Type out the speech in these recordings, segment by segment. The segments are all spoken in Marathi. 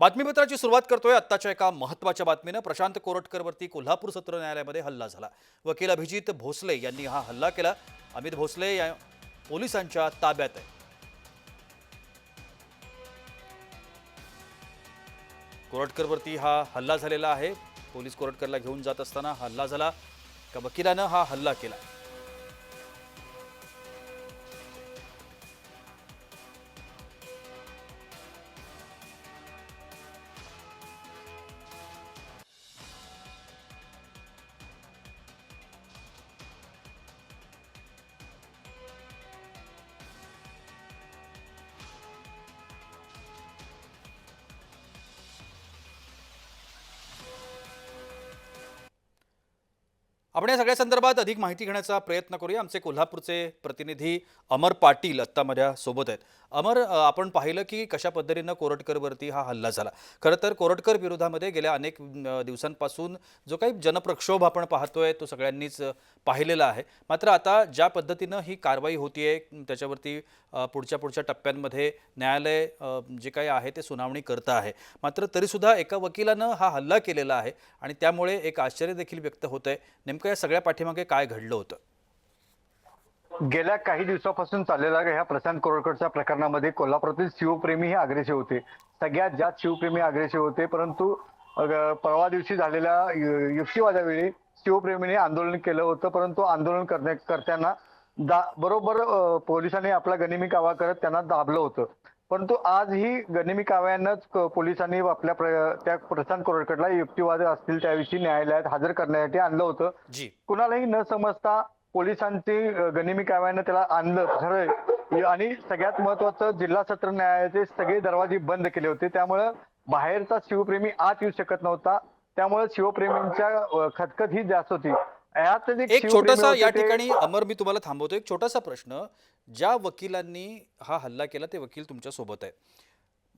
बातमीपत्राची सुरुवात करतोय आत्ताच्या एका महत्त्वाच्या बातमीनं. प्रशांत कोरटकरवरती कोल्हापूर सत्र न्यायालयामध्ये हल्ला झाला. वकील अभिजित भोसले यांनी हा हल्ला केला. अमित भोसले या पोलिसांच्या ताब्यात आहे. कोरटकरवरती हा हल्ला झालेला आहे. पोलीस कोरटकरला घेऊन जात असताना हल्ला झाला. का वकिलानं हा हल्ला केला. आपण या सगळ्या संदर्भात अधिक माहिती घेण्याचा प्रयत्न करूया. आमचे कोल्हापूरचे प्रतिनिधी अमर पाटील आत्ता माझ्या सोबत आहेत. अमर आपण पाहिलं की कशा पद्धतीनं कोरटकरवरती हा हल्ला झाला. खरं तर कोरटकर विरोधामध्ये गेल्या अनेक दिवसांपासून जो काही जनप्रक्षोभ आपण पाहतोय तो सगळ्यांनीच पाहिलेला आहे. मात्र आता ज्या पद्धतीनं ही कारवाई होतीये त्याच्यावरती पुढच्या पुढच्या टप्प्यांमध्ये न्यायालय जे काही आहे ते सुनावणी करतं आहे. मात्र तरीसुद्धा एका वकिलानं हा हल्ला केलेला आहे आणि त्यामुळे एक आश्चर्य देखील व्यक्त होत आहे नेमकं या सगळ्या पाठीमागे काय घडलं होतं? गेल्या काही दिवसापासून चाललेल्या ह्या प्रशांत कोरडकरच्या प्रकरणामध्ये. कोल्हापुरातील शिवप्रेमी हे अग्रेसिव्ह होते. सगळ्यात जास्त शिवप्रेमी अग्रेसिव्ह होते परंतु परवा दिवशी झालेल्या युक्तिवादावेळी शिवप्रेमीने आंदोलन केलं होतं परंतु आंदोलन करण्या करताना दा बरोबर पोलिसांनी आपला गनिमी कावा करत त्यांना दाबलं होतं. परंतु आज ही गनिमी काव्यानंच पोलिसांनी आपल्या त्या प्रशांत कोरडकरला युक्तिवाद असतील त्याविषयी न्यायालयात हजर करण्यासाठी आणलं होतं. कुणालाही न समजता पोलिसांची गनिमी काव्यानं त्याला आणलं. खरं आणि सगळ्यात महत्वाचं जिल्हा सत्र न्यायालयाचे सगळे दरवाजे बंद केले होते. त्यामुळं बाहेरचा शिवप्रेमी आत येऊ शकत नव्हता. त्यामुळे शिवप्रेमींच्या खतखत ही जास्त होती. एक छोटासा या ठिकाणी अमर मी तुम्हाला थांबवतो. एक छोटासा प्रश्न. ज्या वकिलांनी हा हल्ला केला ते वकील तुमच्यासोबत आहे.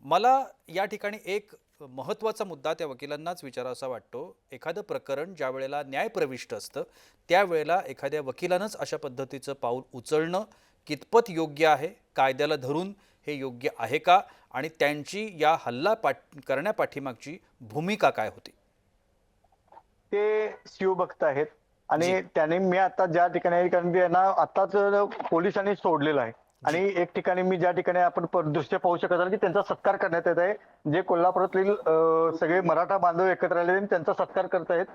मला या ठिकाणी एक महत्त्वाचा मुद्दा त्या वकिलांनाच विचारावा वाटतो. एखादं प्रकरण ज्या वेळेला न्यायप्रविष्ट असतं त्यावेळेला एखाद्या वकिलानंच अशा पद्धतीचं पाऊल उचलणं कितपत योग्य आहे कायद्याला धरून हे योग्य आहे का आणि त्यांची या हल्ला पाठ करण्यापाठीमागची भूमिका काय होती? ते शिवभक्त आहेत आणि त्याने मी आता ज्या ठिकाणी कारण त्यांना आताच पोलिसांनी सोडलेलं आहे. आणि एक ठिकाणी मी ज्या ठिकाणी आपण दृश्य पाहू शकत आहोत की त्यांचा सत्कार करण्यात येत आहे. जे कोल्हापुरातील सगळे मराठा बांधव एकत्र आलेले आणि त्यांचा सत्कार करत आहेत.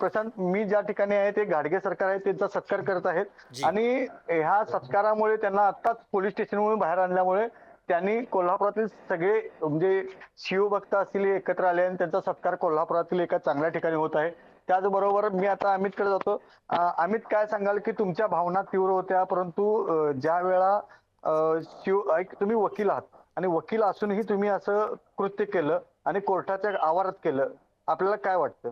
प्रशांत मी ज्या ठिकाणी आहे ते घाडगे सरकार आहे त्यांचा सत्कार करत आहेत. आणि ह्या सत्कारामुळे त्यांना आत्ताच पोलीस स्टेशनवरून बाहेर आणल्यामुळे त्यांनी कोल्हापुरातील सगळे म्हणजे शिवभक्त असतील एकत्र आले आणि त्यांचा सत्कार कोल्हापुरातील एका चांगल्या ठिकाणी होत आहे. त्याचबरोबर मी आता अमितकडे जातो. अमित काय सांगाल की तुमच्या भावना तीव्र होत्या परंतु ज्या वेळा शिव ऐक तुम्ही वकील आहात आणि वकील असूनही तुम्ही असं कृत्य केलं आणि कोर्टाच्या आवारात केलं आपल्याला काय वाटतं?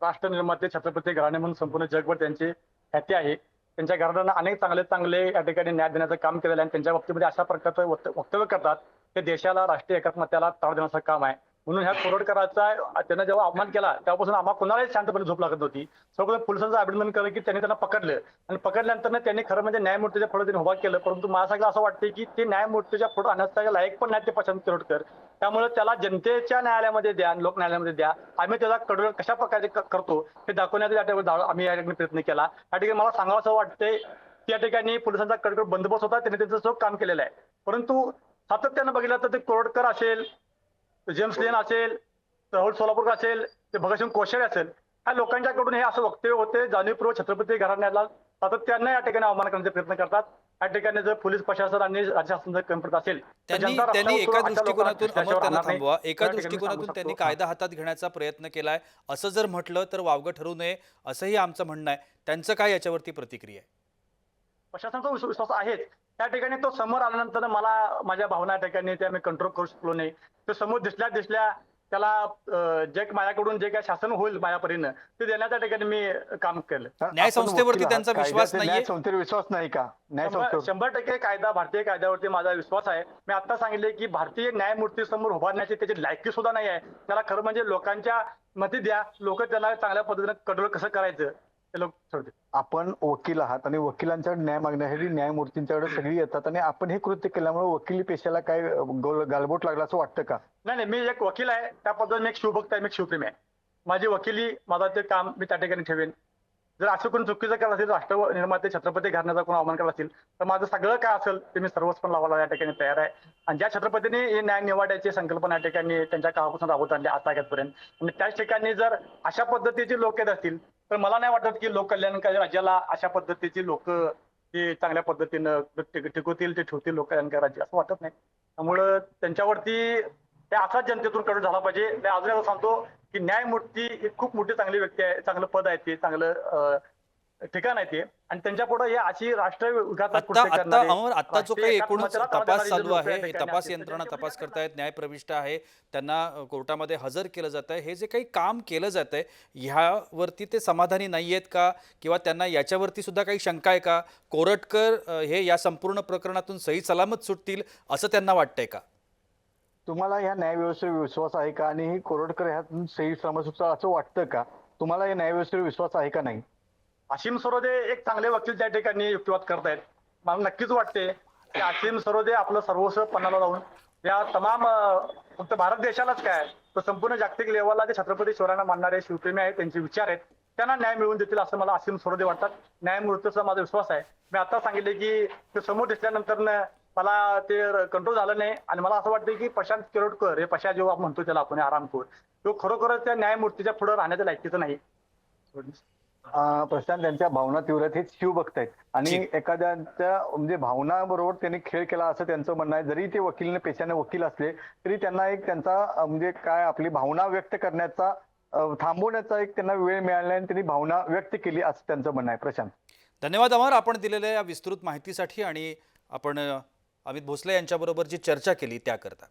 राष्ट्र निर्माते छत्रपती घराणे म्हणून संपूर्ण जगभर त्यांची ख्याती आहे. त्यांच्या घराण्यांना अनेक चांगले चांगले या ठिकाणी न्याय देण्याचं काम केलेलं आहे आणि त्यांच्या बाबतीमध्ये अशा प्रकारचं वक्तव्य करतात. ते देशाला राष्ट्रीय एकात्मत्याला ताळ देण्याचं काम आहे. म्हणून ह्या कोरडकराचा त्यांना जेव्हा अपमान केला तेव्हापासून आम्हाला कोणालाही शांतपणे झोप लागत होती सगळं पोलिसांचं अभिनंदन केलं की त्यांनी त्यांना पकडलं. आणि पकडल्यानंतर त्यांनी खरं म्हणजे न्यायमूर्तीच्या पुढे त्यांनी उभा केलं. परंतु मला असं वाटतं की ते न्यायमूर्तीच्या पुढे आणण्याचा लायक पण नाही ते प्रशांत कोरडकर. त्यामुळे त्याला जनतेच्या न्यायालयामध्ये द्या लोक न्यायालयामध्ये द्या. आम्ही त्याचा कडवळ कशा प्रकारे करतो हे दाखवण्याचा आम्ही या ठिकाणी प्रयत्न केला. या ठिकाणी मला सांगावं असं वाटतंय की या ठिकाणी पोलिसांचा कडकड बंदोबस्त होता त्यांनी त्यांचं चोख काम केलेलं आहे. परंतु सातत्यानं बघितलं तर ते कोरडकर असेल जेम्स लेन असेल राहुल सोलापूरकर असेल ते भगतसिंग कोश्यारी असेल ह्या लोकांच्याकडून हे असं वक्तव्य होते. जाणीवपूर्वक छत्रपती घराण्याला सातत्यानं या ठिकाणी अवमान करण्याचे प्रयत्न करतात. या ठिकाणी जर पोलीस प्रशासन आणि राज्य शासन जर कमी पडत असेल त्यांनी त्यांनी एका दृष्टिकोनातून त्यांना. थांबवा. एका दृष्टिकोनातून त्यांनी. कायदा हातात घेण्याचा प्रयत्न केलाय. असं जर म्हटलं तर वावगं ठरू नये असंही आमचं म्हणणं आहे. त्यांचं काय याच्यावरती प्रतिक्रिया आहे? प्रशासनाचा विश्व- विश्वास आहेच. त्या ठिकाणी तो समोर आल्यानंतर मला माझ्या भावना या ठिकाणी त्या मी कंट्रोल करू शकलो नाही. तो समोर दिसल्या दिसल्या त्याला जे माझ्याकडून जे काय शासन होईल माझ्या परीनं ते देण्याच्या ठिकाणी मी काम केलं. न्याय संस्थेवरती. त्यांचा विश्वास? न्याय संस्थेवर विश्वास नाही का? न्याय शंभर संस्थेवर शंभर टक्के कायदा भारतीय कायद्यावरती माझा विश्वास आहे. मी आता सांगितले की भारतीय न्यायमूर्ती समोर उभारण्याची त्याची लायकी सुद्धा नाही आहे. त्याला खरं म्हणजे लोकांच्या मती द्या. लोक त्याला चांगल्या पद्धतीने कडोळ कसं करायचं? ते लोक आपण वकील आहात आणि वकिलांच्याकडे न्याय मागण्यासाठी न्यायमूर्तींच्याकडे सगळी येतात आणि आपण हे कृत्य केल्यामुळे वकिली पेशाला काय गालबोट लागला असं वाटतं का? नाही नाही मी एक वकील आहे. त्या पद्धतीने मी एक शिवभक्त आहे मी एक शिवप्रेमी आहे. माझी वकिली माझा ते काम मी त्या ठिकाणी ठेवेन. जर असं कोणी चुकीचं केलं असेल राष्ट्र निर्माते छत्रपती घराण्याचा कोण अवमान करत असेल तर माझं सगळं काय असेल ते मी सर्वच पण लावायला या ठिकाणी तयार आहे. आणि ज्या छत्रपतींनी हे न्याय निवाड्याची संकल्पना या ठिकाणी त्यांच्या काळापासून राबवत आणली आतापर्यंत आणि त्याच ठिकाणी जर अशा पद्धतीचे लोक येत असतील तर मला नाही वाटत की लोककल्याणकारी राज्याला अशा पद्धतीची लोक ते चांगल्या पद्धतीनं टिकवतील ते ठेवतील लोककल्याणकारी राज्य असं वाटत नाही. त्यामुळं त्यांच्यावरती त्या असाच जनतेतून कडून झाला पाहिजे. मी अजून एकदा सांगतो की न्यायमूर्ती ही खूप मोठी चांगली व्यक्ती आहे चांगलं पद आहे ते चांगलं ठिकाण आहे ते. आणि त्यांच्या पुढे हे अशी राष्ट्र विघातक आता जो राष्ट्रीय काही तडा तपास चालू आहे हे तपास यंत्रणा तपास करतायत न्यायप्रविष्ट आहे त्यांना कोर्टामध्ये हजर केलं जात आहे हे जे काही काम केलं जात आहे ह्यावरती ते समाधानी नाही आहेत का? किंवा त्यांना याच्यावरती सुद्धा काही शंका आहे का? कोरटकर हे या संपूर्ण प्रकरणातून सही सलामत सुटतील असं त्यांना वाटतंय का? तुम्हाला ह्या न्यायव्यवस्थेवर विश्वास आहे का? आणि ही कोरटकर सही समजून असं वाटतं का? तुम्हाला या न्यायव्यवस्थेवर विश्वास आहे का नाही? असीम सरोदे एक चांगले वकील त्या ठिकाणी युक्तिवाद करतायत. मला नक्कीच वाटते की असीम सरोदे आपलं सर्वस्व पणाला लावून या तमाम फक्त भारत देशालाच काय तर संपूर्ण जागतिक लेवलला जे छत्रपती शिवरायांना मानणारे शिवप्रेमी आहेत त्यांचे विचार आहेत त्यांना न्याय मिळवून देतील असं मला असीम सरोदे वाटतात. न्यायमूर्तीचा माझा विश्वास आहे. मी आता सांगितले की ते समोर दिसल्यानंतर मला ते कंट्रोल झालं नाही. आणि मला असं वाटतं की प्रशांत किरोडकर हे पशा जेव्हा म्हणतो त्याला आपण आरामखोर. तो खरोखरच त्या न्यायमूर्तीच्या पुढे राहण्याच्या लायकीचं नाही. प्रशांत त्यांच्या भावना तीव्र आहेत हे शिवभक्त आहेत आणि. एखाद्याच्या म्हणजे भावना बरोबर त्यांनी खेळ केला असं त्यांचं म्हणणं आहे. जरी ते वकील पेशाने वकील असले तरी त्यांना एक त्यांचा म्हणजे काय आपली भावना व्यक्त करण्याचा थांबवण्याचा एक त्यांना वेळ मिळाला आणि त्यांनी भावना व्यक्त केली असं त्यांचं म्हणणं आहे. प्रशांत. धन्यवाद अमर. आपण दिलेल्या या विस्तृत माहितीसाठी आणि आपण अमित भोसले यांच्याबरोबर जी चर्चा केली त्याकरता.